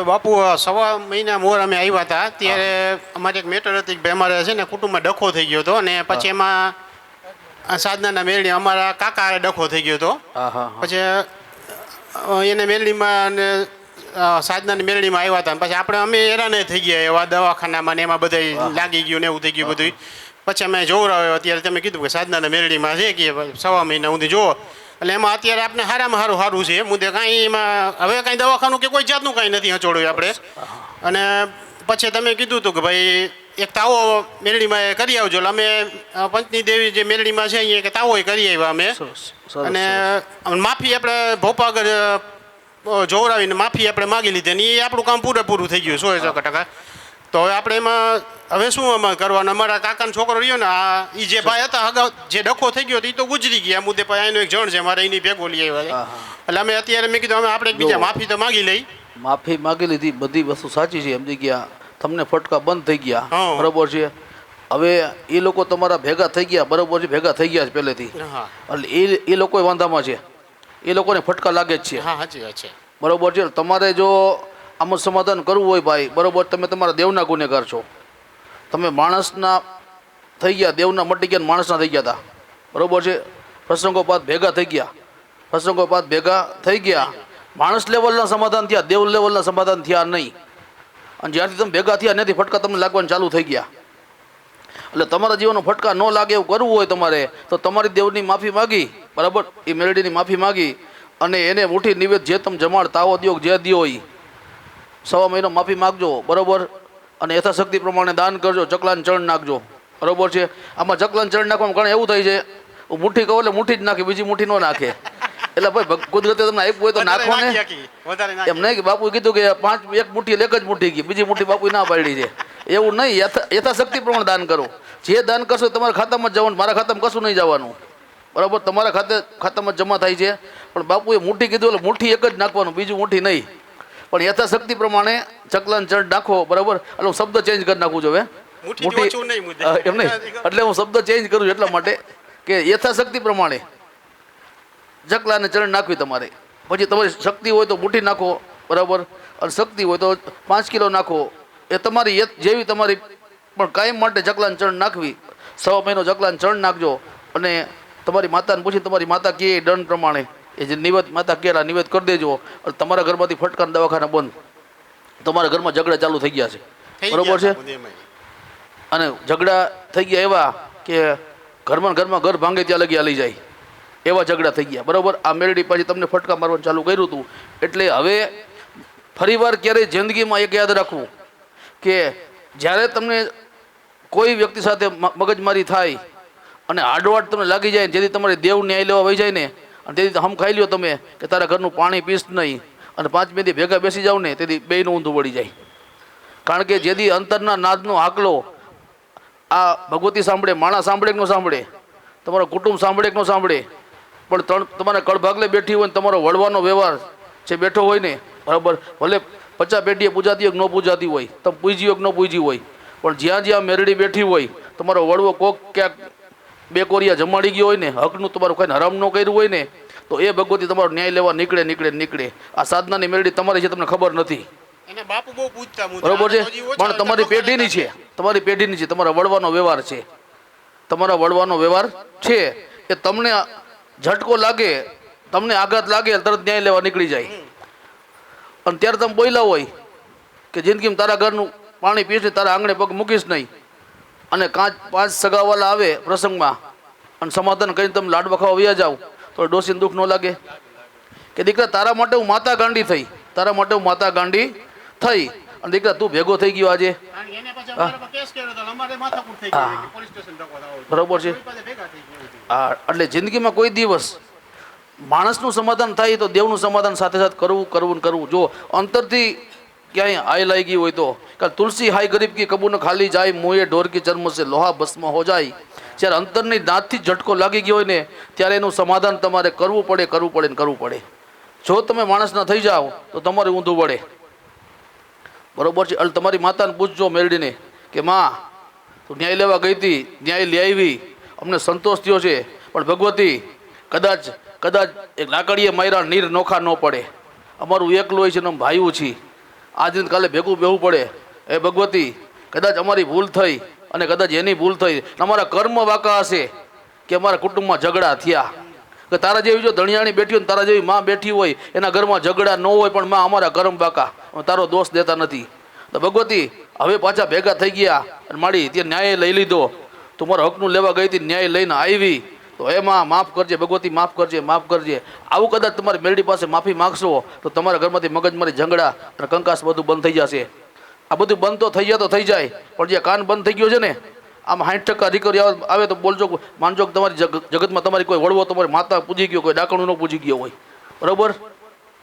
હવે બાપુ સવા મહિના મોર અમે આવ્યા હતા. ત્યારે અમારી એક મેટર હતી કે ભાઈ અમારે છે ને કુટુંબમાં ડખો થઈ ગયો હતો અને પછી એમાં સાધનાના મેળણી અમારા કાકા ડખો થઈ ગયો હતો. પછી એને મેળણીમાં અને સાધનાની મેળણીમાં આવ્યા હતા. અને પછી આપણે અમે હેરાન થઈ ગયા એવા દવાખાનામાં ને એમાં બધા લાગી ગયું ને એવું થઈ ગયું બધું પછી અમે જોવરાવ્યો અત્યારે તમે કીધું કે સાધનાના મેળણીમાં છે કે સવા મહિના સુધી જુઓ. એટલે એમાં અત્યારે આપણે સારામાં સારું સારું છે. મુદ્દે કાંઈ એમાં હવે કાંઈ દવાખાનું કે કોઈ જાતનું કાંઈ નથી હચોડ્યું આપણે. અને પછી તમે કીધું હતું કે ભાઈ એક તાવો મેરડીમાં કરી આવજો. એટલે અમે પંચની દેવી જે મેરડીમાં છે અહીંયા કે તાવો કરી આવ્યા અમે. અને માફી આપણે ભોપાગર જોવરાવીને માફી આપણે માગી લીધી. અને એ આપણું કામ પૂરેપૂરું થઈ ગયું સો ટકા. તો હવે આપણે એમાં હવે શું આમાં કરવાનું? અમારા કાકાનો છોકરો રહ્યો ને આ એ જે ભાઈ હતા અગાઉ જે ડખો થઈ ગયો એ તો ગુજરી ગયા. મુદ્દે પછી એનો એક જણ છે મારે એની ભેગો લઈ આવ્યા છે. એટલે અમે અત્યારે મેં કીધું અમે આપણે એકબીજા માફી તો માગી લઈ. માફી માગી લીધી બધી વસ્તુ સાચી છે સમજી ગયા. તમને ફટકા બંધ થઈ ગયા. બરોબર છે? હવે એ લોકો તમારા ભેગા થઈ ગયા બરોબર છે? ભેગા થઈ ગયા છે પહેલેથી. એટલે એ એ લોકો વાંધામાં છે. એ લોકોને ફટકા લાગે જ છે. બરોબર છે? તમારે જો આમાં સમાધાન કરવું હોય ભાઈ, બરોબર? તમે તમારા દેવના ગુનેગાર છો. તમે માણસના થઈ ગયા, દેવના મટી ગયા માણસના થઈ ગયા હતા બરાબર છે? પ્રસંગોપાત ભેગા થઈ ગયા. પ્રસંગોપાત ભેગા થઈ ગયા. માણસ લેવલના સમાધાન થયા, દેવ લેવલના સમાધાન થયા નહીં. અને જ્યારથી તમે ભેગા થયા ત્યાંથી ફટકા તમને લાગવાનું ચાલુ થઈ ગયા. એટલે તમારા જીવનનો ફટકા ન લાગે એવું કરવું હોય તમારે, તો તમારી દેવની માફી માગી. બરાબર? એ મેલડીની માફી માગી. અને એને ઉઠી નિવેદ જે તમે જમાડ તાવો દો જે દ્યો એ સવા મહિનો માફી માગજો બરોબર? અને યથાશક્તિ પ્રમાણે દાન કરજો ચકલાન ચણ નાખજો. બરોબર છે? આમાં ચકલાન ચણ નાખવામાં ઘણા એવું થાય છે હું મુઠ્ઠી કહું એટલે મુઠ્ઠી જ નાખે બીજી મુઠ્ઠી ન નાખે. એટલે ભાઈ કુદરતે તમને આપ્યું હોય તો નાખો ને. એમ નહીં કે બાપુએ કીધું કે પાંચ એક મુઠ્ઠી એક જ મુઠ્ઠી ગઈ બીજી મુઠ્ઠી બાપુએ ના પાડી છે. એવું નહીં યથાશક્તિ પ્રમાણે દાન કરો. જે દાન કરશો તમારા ખાતામાં જ જવાનું મારા ખાતામાં કશું નહીં જવાનું. બરાબર? તમારા ખાતે ખાતામાં જ જમા થાય છે. પણ બાપુએ મુઠ્ઠી કીધું એટલે મુઠ્ઠી એક જ નાખવાનું બીજું મુઠ્ઠી નહીં. પણ યથાશક્તિ પ્રમાણે ચકલન ચણ નાખો બરાબર? એટલે હું શબ્દ ચેન્જ કરી નાખું છું હવે. હા, એમ નહીં. એટલે હું શબ્દ ચેન્જ કરું છું એટલા માટે કે યથાશક્તિ પ્રમાણે ચકલાને ચરણ નાખવી તમારે. પછી તમારી શક્તિ હોય તો મુઠ્ઠી નાખો બરાબર? અને શક્તિ હોય તો પાંચ કિલો નાખો. એ તમારી જેવી તમારી પણ કાયમ માટે ચકલાને ચરણ નાખવી. સવા મહિનો ચકલાને ચરણ નાખજો. અને તમારી માતાને પૂછી તમારી માતા કે દંડ પ્રમાણે. એ જે નિવેદ માતા કેરા નિવેદ કરી દેજો. તમારા ઘરમાંથી ફટકાર દવાખાના બંધ. તમારા ઘરમાં ઝઘડા ચાલુ થઈ ગયા છે. બરોબર છે? અને ઝઘડા થઈ ગયા એવા કે ઘરમાં ઘરમાં ઘર ભાંગે ત્યાં લગી હાલી જાય. એવા ઝઘડા થઈ ગયા. બરાબર? આ મેળડી પછી તમને ફટકા મારવાનું ચાલુ કર્યું હતું. એટલે હવે ફરીવાર ક્યારેય જિંદગીમાં એક યાદ રાખવું કે જ્યારે તમને કોઈ વ્યક્તિ સાથે મગજમારી થાય અને હાડવાટ તમને લાગી જાય જેથી તમારે દેવ ન્યાય લેવા વહી જાય ને અને તેથી હમ ખાઈ લ્યો તમે, કે તારા ઘરનું પાણી પીશ નહીં. અને પાંચ મિનિટ ભેગા બેસી જાવ ને, તેથી બેયનું ઊંધું વળી જાય. કારણ કે જેથી અંતરના નાદનો આકલો આ ભગવતી સાંભળે માણસ સાંભળે કે ન સાંભળે? તમારો કુટુંબ સાંભળે કે ન સાંભળે? પણ ત્રણ, તમારા કળભાગલે બેઠી હોય ને, તમારો વળવાનો વ્યવહાર જે બેઠો હોય ને, બરાબર? ભલે પચાસ પેઢીએ પૂજાતી હોય કે ન પૂજાતી હોય, તમે પૂજી હોય કે ન પૂજી હોય, પણ જ્યાં જ્યાં મેરડી બેઠી હોય, તમારો વડવો કોક ક્યાંક બે કોરિયા જમાડી ગયો હોય ને હકનું તમારું કંઈ હરામ ન કર્યું હોય ને તો એ ભગવતી તમારો ન્યાય લેવા નીકળે નીકળે નીકળે. આ સાધનાની મેળડી તમારી છે તમને ખબર નથી. બરોબર છે? પણ તમારી પેઢીની છે. તમારી પેઢીની છે. તમારા વડવાનો વ્યવહાર છે. તમારા વડવાનો વ્યવહાર છે એ તમને ઝટકો લાગે તમને આઘાત લાગે તરત ન્યાય લેવા નીકળી જાય. અને ત્યારે તમે બોલ્યા હોય કે જિંદગીમાં તારા ઘરનું પાણી પીશ તારા આંગણે પગ મૂકીશ નહીં. અને કાંચ પાંચ સગાવાલા આવે પ્રસંગમાં અને સમાધાન કરીને તમે લાડવા ખાવા વયા જાઓ તો ડોસીને દુઃખ ન લાગે. કે દીકરા તારા માટે હું માતા ગાંડી થઈ. તારા માટે હું માતા ગાંડી થઈ. અને દીકરા તું ભેગો થઈ ગયો આજે. બરોબર છે. આ એટલે જિંદગીમાં કોઈ દિવસ માણસનું સમાધાન થાય તો દેવનું સમાધાન સાથે સાથે કરવું કરવું ને કરવું. જો અંતરથી ક્યાંય હાય લાગી હોય તો? કારણ તુલસી હાય ગરીબ કી કબૂન ખાલી જાય, મોએ ઢોર કી ચર્મ સે લોહા ભસ્મ હો જાય. જ્યારે અંતરની દાંતથી ઝટકો લાગી ગયો હોય ને, ત્યારે એનું સમાધાન તમારે કરવું પડે કરવું પડે ને કરવું પડે. જો તમે માણસના થઈ જાઓ, તો તમારે ઊંધું વળે. બરોબર છે? એટલે તમારી માતાને પૂછજો મેરડીને કે, માં, તું ન્યાય લેવા ગઈ હતી, ન્યાય લઈ આવી. અમને સંતોષ થયો છે. પણ ભગવતી, કદાચ કદાચ એક લાકડીએ માયરા નીર નોખા ન પડે. અમારું એકલું હોય છે ને ભાઈઓ છીએ. આજ કાલે ભેગું બેવું પડે. એ ભગવતી, કદાચ અમારી ભૂલ થઈ અને કદાચ એની ભૂલ થઈ. અમારા કર્મ વાંકા હશે કે અમારા કુટુંબમાં ઝઘડા થયા. કે તારા જેવી જો ધણિયાણી બેઠી હોય તારા જેવી માં બેઠી હોય, એના ઘરમાં ઝઘડા ન હોય પણ માં અમારા કર્મ બાકા તારો દોષ દેતા નથી. તો ભગવતી, હવે પાછા ભેગા થઈ ગયા અને માડી તે ન્યાય લઈ લીધો. તું મારા હકનું લેવા ગઈ હતી, ન્યાય લઈને આવી. તો એમાં માફ કરજે, ભગવતી માફ કરજે માફ કરજે. આવું કદાચ તમારી મેરડી પાસે માફી માગશો, તો તમારા ઘરમાંથી મગજમારી ઝઘડા અને કંકાસ બધું બંધ થઈ જશે. આ બધું બંધ તો થઈ જાય તો થઈ જાય, પણ જે કાન બંધ થઈ ગયો છે ને, આમ સાઠ ટકા દીકરી આવે તો બોલજો માનજો કે તમારી જગ- જગતમાં તમારી કોઈ વળવો, તમારી માતા પૂજી ગયો કોઈ, ડાકણું ન પૂજી ગયો હોય. બરાબર?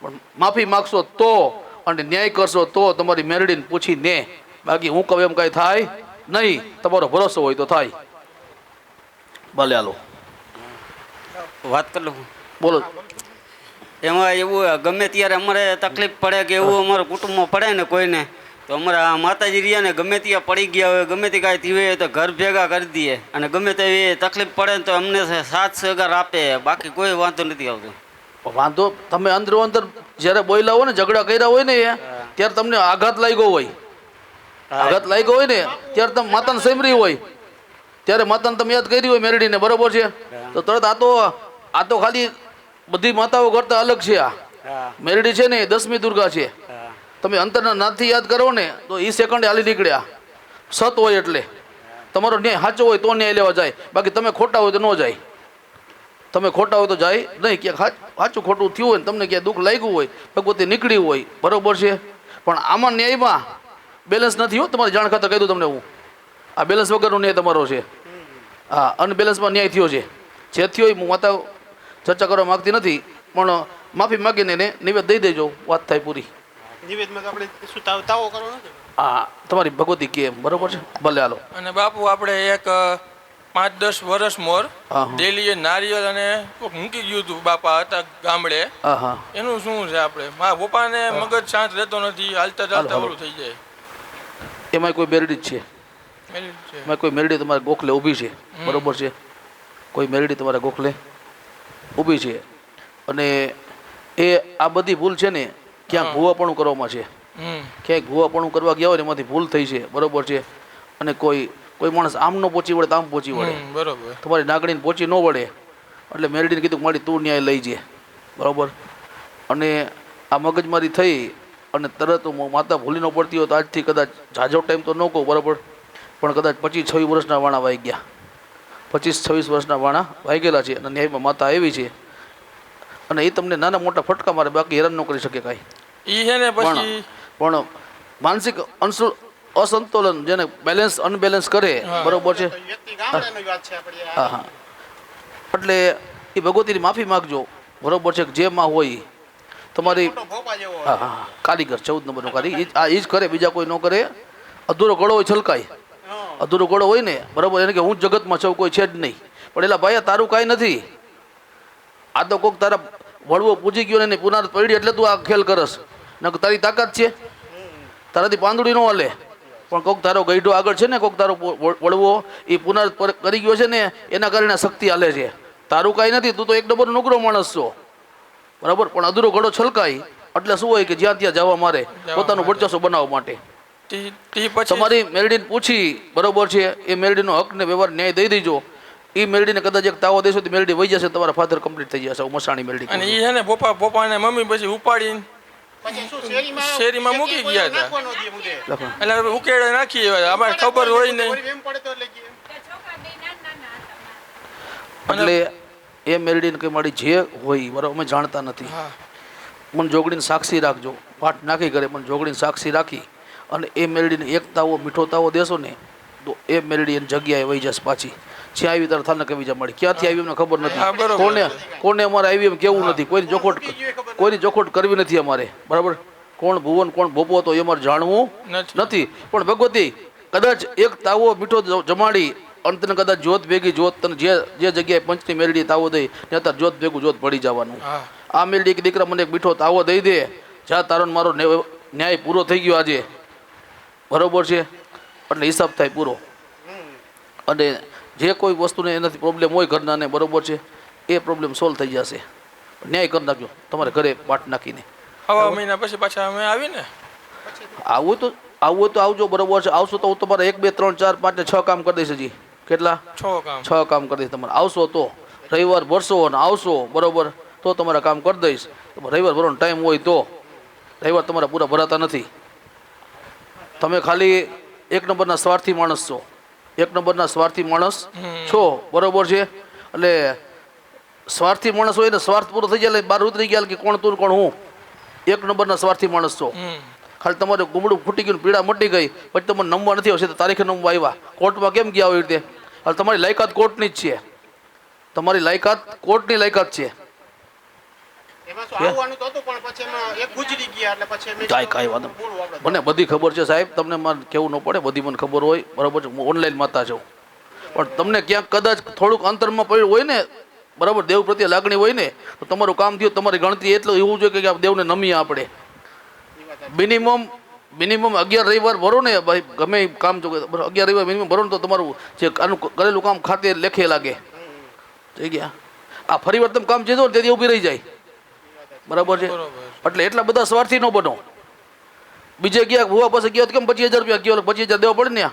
પણ માફી માગશો તો, અને ન્યાય કરશો તો તમારી મેરડીને પૂછીને બાકી હું કહું એમ કાંઈ થાય નહીં. તમારો ભરોસો હોય તો થાય. ભલે હાલો. વાત કરી લઉં. બોલો. એમાં એવું ગમે ત્યારે અમારે તકલીફ પડે કે એવું અમારા કુટુંબમાં પડે ને કોઈને તો અમારા માતાજી રહ્યા ને ગમે ત્યાં પડી ગયા હોય ગમે તે કાંઈ થયું તો ઘર ભેગા કરી દઈએ. અને ગમે તે તકલીફ પડે ને તો અમને સાથ સહકાર આપે બાકી કોઈ વાંધો નથી આવતો. વાંધો તમે અંદરો અંદર જ્યારે બોલ્યા હોય ને ઝઘડા કર્યા હોય ને એ, ત્યારે તમને આઘાત લાગ્યો હોય. આઘાત લાગ્યો હોય ને ત્યારે તમે માતાને સાંભળી હોય. ત્યારે માતાને તમે યાદ કરી હોય મેરડીને બરોબર છે? તો તરત આ તો આ તો ખાલી બધી માતાઓ કરતા અલગ છે આ. મેરડી છે ને દસમી દુર્ગા છે. તમે અંતરના નાથથી યાદ કરો ને તો એ સેકન્ડે હાલી નીકળ્યા. સત હોય એટલે. તમારો ન્યાય સાચો હોય તો ન્યાય લેવા જાય. બાકી તમે ખોટા હોય તો ન જાય. તમે ખોટા હોય તો જાય નહીં. ક્યાંક સાચું ખોટું થયું હોય ને તમને ક્યાંય દુઃખ લાગ્યું હોય ભગવતી નીકળ્યું હોય બરોબર છે. પણ આમાં ન્યાયમાં બેલેન્સ નથી હો. તમારી જાણ ખાતર કહી દઉં તમને હું. આ બેલેન્સ વગરનો ન્યાય તમારો છે. હા અનબેલેન્સમાં ન્યાય થયો છે. જે થયો એ હું માતા ચર્ચા કરવા માગતી નથી પણ માફી માગીને એને નિવેદ દઈ દેજો વાત થાય પૂરી. નિવેદમાં આપણે શું તાવ તાવો કરવો નથી? હા તમારી ભગવતી કે બરોબર છે? ભલે હાલો. અને બાપુ આપણે એક પાંચ દસ વર્ષ મોર. ડેલીએ નારિયેળ અને મૂકી ગયું હતું બાપા હતા ગામડે. હા હા. એનું શું છે આપણે? મારા પપ્પાને મગજ શાંત રહેતો નથી હાલતા ચાલતા ઓલું થઈ જાય. એમાં કોઈ મેરડી જ છે. એવી જ છે. એમાં કોઈ મેરડી તમારે ગોખલે ઊભી છે. બરોબર છે? કોઈ મેરડી તમારા ગોખલે? ઊભી છે. અને એ આ બધી ભૂલ છે ને ક્યાંક. ભૂવાપણું કરવામાં છે. ક્યાંક ભૂવાપણું કરવા ગયા હોય ને એમાંથી ભૂલ થઈ છે બરોબર છે. અને કોઈ કોઈ માણસ આમ ન પહોંચી વળે તો આમ પહોંચી વળે. બરોબર. તમારી નાગણીને પહોંચી ન વળે. એટલે મેરડીને કીધું મારી તું ન્યાય લઈ જે. બરાબર? અને આ મગજમારી થઈ અને તરત માતા ભૂલી ન પડતી હોય તો આજથી કદાચ ઝાઝો ટાઈમ તો ન કહું બરાબર? પણ કદાચ પચીસ છવ્વીસ વર્ષના વાણા વાઈ ગયા. પચીસ છવ્વીસ વર્ષના વાણા વાઈ ગયેલા છે અને ન્યાયમાં માતા આવી છે અને એ તમને નાના મોટા ફટકા મારે બાકી હેરાન ન કરી શકે કાંઈ એ છે ને પણ પછી પણ માનસિક અંશુ અસંતુલન જેને બેલેન્સ અનબેલેન્સ કરે બરોબર છે. હા હા એટલે એ ભગવતીની માફી માગજો બરોબર છે જેમાં જે માં હોય. તમારી મોટો ભોપા જેવો હા હા હા. કારીગર ચૌદ નંબરનો કારી આ એ જ કરે બીજા કોઈ ન કરે અધૂરો ગળો હોય છલકાય. અધૂરો ગળો હોય ને બરાબર એને કે હું જગતમાં છું કોઈ છે જ નહીં. પણ એલા ભાઈ તારું કાંઈ નથી. આ તો કોક તારા વળવો પૂજી ગયો ને પુનાર પડી એટલે તું આ ખેલ કરસ. ન તારી તાકાત છે. તારાથી પાંદડી ન હાલે. પણ કોક તારો ગઈઢો આગળ છે ને કોક તારો વળવો એ પુનર કરી ગયો છે ને એના કારણે શક્તિ હાલે છે. તારું કાંઈ નથી તું તો એક નંબર નોકરો માણસ છો. બરાબર? પણ અધૂરો ઘડો છલકાય. એટલે શું હોય કે જ્યાં ત્યાં જવા મારે પોતાનું વર્ચસ્વ બનાવવા માટે. તમારી મેરડીને પૂછી બરોબર છે એ મેરડીનો હક ને વ્યવહાર ન્યાય દઈ દેજો. એ મેરડીને કદાચ એક તાવો દેશો તો મેરડી વહી જશે તમારા ફાધર કમ્પ્લીટ થઈ જશે મસાણી મેલડી અને એ છે. ને પપ્પા પપ્પા ને મમ્મી પછી ઉપાડીને શેરીમાં શેરીમાં મૂકી ગયા હતા. ન એટલે ઉકેડે નાખી અમારે ખબર હોય ગયે. એટલે એ મેરડીને કે મારી જે હોય બરાબર અમે જાણતા નથી. મને જોગડીને સાક્ષી રાખજો. પાઠ નાખી કરે પણ જોગડીને સાક્ષી રાખી. અને એ મેરડીને એક તાવો મીઠો તાવો દેશો ને તો એ મેરડી એની જગ્યાએ વહી જશે પાછી. જ્યાં આવી તાર થાને કવિ જમાડી. ક્યાંથી આવી એમને ખબર નથી. કોને કોને અમારે આવી એમ કેવું નથી. કોઈની જોખોટ કોઈની જોખોટ કરવી નથી અમારે. બરાબર? કોણ ભુવન કોણ ભોપો તો એ અમારે જાણવું નથી. પણ ભગવતી કદાચ એક તાવો મીઠો જમાડી અને તને કદાચ જોત ભેગી જોત તને જે જે જગ્યાએ પંચની મેરડી તાવો દઈ ત્યાં તાર જોત ભેગું જોત પડી જવાનું. આ મેલડી એક દીકરા મને એક મીઠો તાવો દઈ દે. જ્યાં તારો મારો ન્યાય પૂરો થઈ ગયો આજે. બરોબર છે? એટલે હિસાબ થાય પૂરો. અને જે કોઈ વસ્તુને એનાથી પ્રોબ્લેમ હોય ઘરનાને બરોબર છે? એ પ્રોબ્લેમ સોલ્વ થઈ જશે. ન્યાય કરી નાખજો. તમારે ઘરે પાટ નાખીને. હવા મહિના પછી પાછા અમે આવીને? આવું તો આવું તો આવજો બરોબર છે? આવશો તો હું તમારે એક બે ત્રણ ચાર પાંચ ને છ કામ કરી દઈશ હજી. કેટલા? છ કામ. છ કામ કરી દઈશ તમારે. આવશો તો. રવિવાર ભરશો અને આવશો બરોબર? તો તમારા કામ કરી દઈશ. રવિવાર ભરવાનો ટાઈમ હોય તો. રવિવાર તમારા પૂરા ભરાતા નથી. તમે ખાલી એક નંબરના સ્વાર્થી માણસ છો. એક નંબરના સ્વાર્થી માણસ છો બરોબર છે? એટલે સ્વાર્થી માણસ હોય ને સ્વાર્થ પૂરો થઈ જાય એટલે બહાર ઉતરી ગયા કે કોણ તું કોણ હું? એક નંબરના સ્વાર્થી માણસ છો. ખાલી તમારે ગુમડું ફૂટી ગયું પીડા મટી ગઈ પછી તમને નમવા નથી આવશે તો તારીખે નમવા આવ્યા. કોર્ટમાં કેમ ગયા આવી રીતે? હાલ તમારી લાયકાત કોર્ટની જ છે. તમારી લાયકાત કોર્ટની લાયકાત છે. મને બધી ખબર છે સાહેબ તમને મારે કેવું ન પડે બધી મને ખબર હોય બરાબર છે? હું ઓનલાઈન માતા છું. પણ તમને ક્યાંક કદાચ થોડુંક અંતરમાં પડ્યું હોય ને બરાબર દેવ પ્રત્યે લાગણી હોય ને તો તમારું કામ થયું તમારી ગણતરી એટલું એવું જોઈએ કે દેવને નમીએ આપણે. મિનિમમ મિનિમમ અગિયાર રવિવાર ભરો ને ભાઈ ગમે કામ જો અગિયાર રવિવાર મિનિમમ ભરો ને તો તમારું જે આનું કરેલું કામ ખાતે લેખે લાગે. થઈ ગયા. આ ફરી વાર તમે કામ ને તેથી ઊભી રહી જાય. બરાબર છે? એટલે એટલા બધા સ્વાર્થી ન બનો. બીજે ગયા ભૂવા પાસે ગયો કેમ પચીસ હજાર રૂપિયા ગયો પચીસ હજાર દેવા પડે ને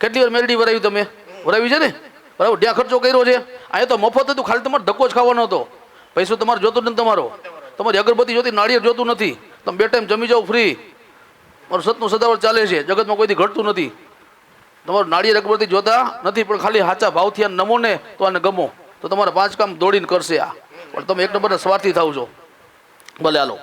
કેટલી વાર મેરડી ભરાવી તમે? ભરાવી છે ને? બરાબર ત્યાં ખર્ચો કર્યો છે. અહીંયા તો મફત હતું ખાલી તમારે ધક્કો જ ખાવાનો હતો. પૈસો તમારે જોતો નથી તમારો. તમારી અગરબત્તી જોતી નાળિયેર જોતું નથી. તમે બે ટાઈમ જમી જાઓ ફ્રી મારું સતનું સદાવર ચાલે છે. જગતમાં કોઈથી ઘટતું નથી. તમારું નાળિયેર અગરબત્તી જોતા નથી પણ ખાલી સાચા ભાવથી આ નમો ને તો આને ગમો. તો તમારા પાંચ કામ દોડીને કરશે આ. પણ તમે એક નંબરના સ્વાર્થી થાવ છો. ભલે હાલો.